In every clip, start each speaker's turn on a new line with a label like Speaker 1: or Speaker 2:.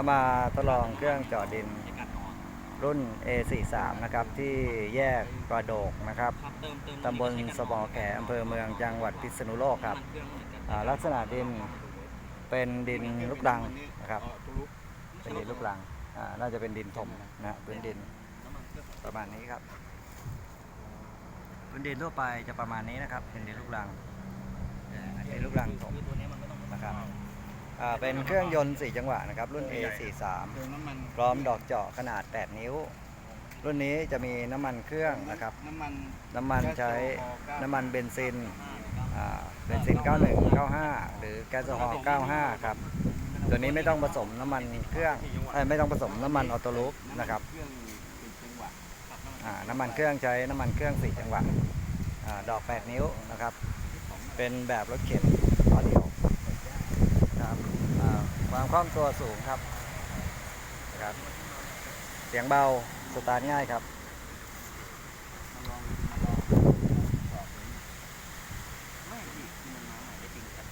Speaker 1: ก็มาทดลองเครื่องเจาะดินรุ่น A43 นะครับ ที่แยกกระโดกนะครับ
Speaker 2: ครับเติมเติม
Speaker 1: ตำบลสมอแขอำเภอเมืองจังหวัดพิษณุโลกครับอ่าลักษณะดินเป็นดินลูกรังนะครับ เป็นดินลูกรังอ่าน่าจะเป็นดินถมนะพื้นดินประมาณนี้ครับ พื้นดินทั่วไปจะประมาณนี้นะครับเป็นดินลูกรังดินลูกรังถม
Speaker 2: ตัวนี้มันไม่ต้อง
Speaker 1: นะครับอ่า เป็นเครื่องยนต์ 4 จังหวะนะครับ รุ่น A43 พร้อมดอกเจาะขนาด 8 นิ้ว รุ่นนี้จะมีน้ำมันเครื่องนะครับ
Speaker 3: น้ำมัน
Speaker 1: น้ำมันใช้น้ำมันเบนซินเบนซิน 91 95 หรือแก๊สโซฮอล์95 ครับ ตัวนี้ไม่ต้องผสมน้ำมันเครื่องไม่ต้องผสมน้ำมันออโตลูปนะครับน้ำมันเครื่องใช้น้ำมันเครื่อง 4 จังหวะดอก 8 นิ้วนะครับ เป็นแบบรถเข็นล้อเดียวครับอ่า ความคล่องตัวสูงครับนะครับ เสียงเบาสตาร์ทง่ายครับ
Speaker 3: มาลองมาลองสอบดู
Speaker 2: ไม่พี่ที่มันมาใหม่ได้จริงครับ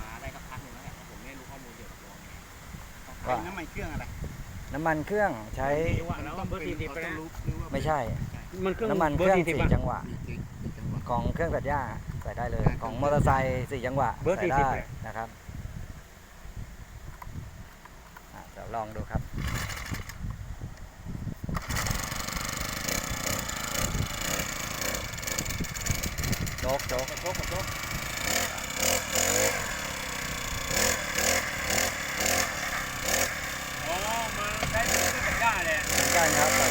Speaker 2: มาได้สักพักหนึงแล้วแหละแต่ผมไม่รู้ข้อมูลเกี่ยวกับตัวมันไง
Speaker 1: ว่า
Speaker 3: เป็นน้ำมันเครื่องอะไร
Speaker 1: น้ำมันเครื่องใช้
Speaker 3: มันต้องเป็นออโต้ลูปหรือว่า
Speaker 1: ไม่ใช่
Speaker 4: มันเครื่อง
Speaker 1: น้ำมันเครื่อง
Speaker 4: บร์
Speaker 1: สี่
Speaker 4: 40ะ
Speaker 1: จังหวะ
Speaker 3: ติดติดจังหวะ
Speaker 1: ของเครื่องตัดหญ้าใส่ได้เลย ของมอเตอร์ไซค์สี่จังหวะ
Speaker 4: เบอร์
Speaker 1: ใส่
Speaker 4: 40
Speaker 1: ได้
Speaker 4: เลย
Speaker 1: นะครับอะ เดี๋ยวลองดูครับโจ๊กโจ๊กโจ๊กโจ๊ก
Speaker 4: อ๋อมาใช้เครื่องตัดหญ้าเลย
Speaker 1: เหมือนกันครับแต่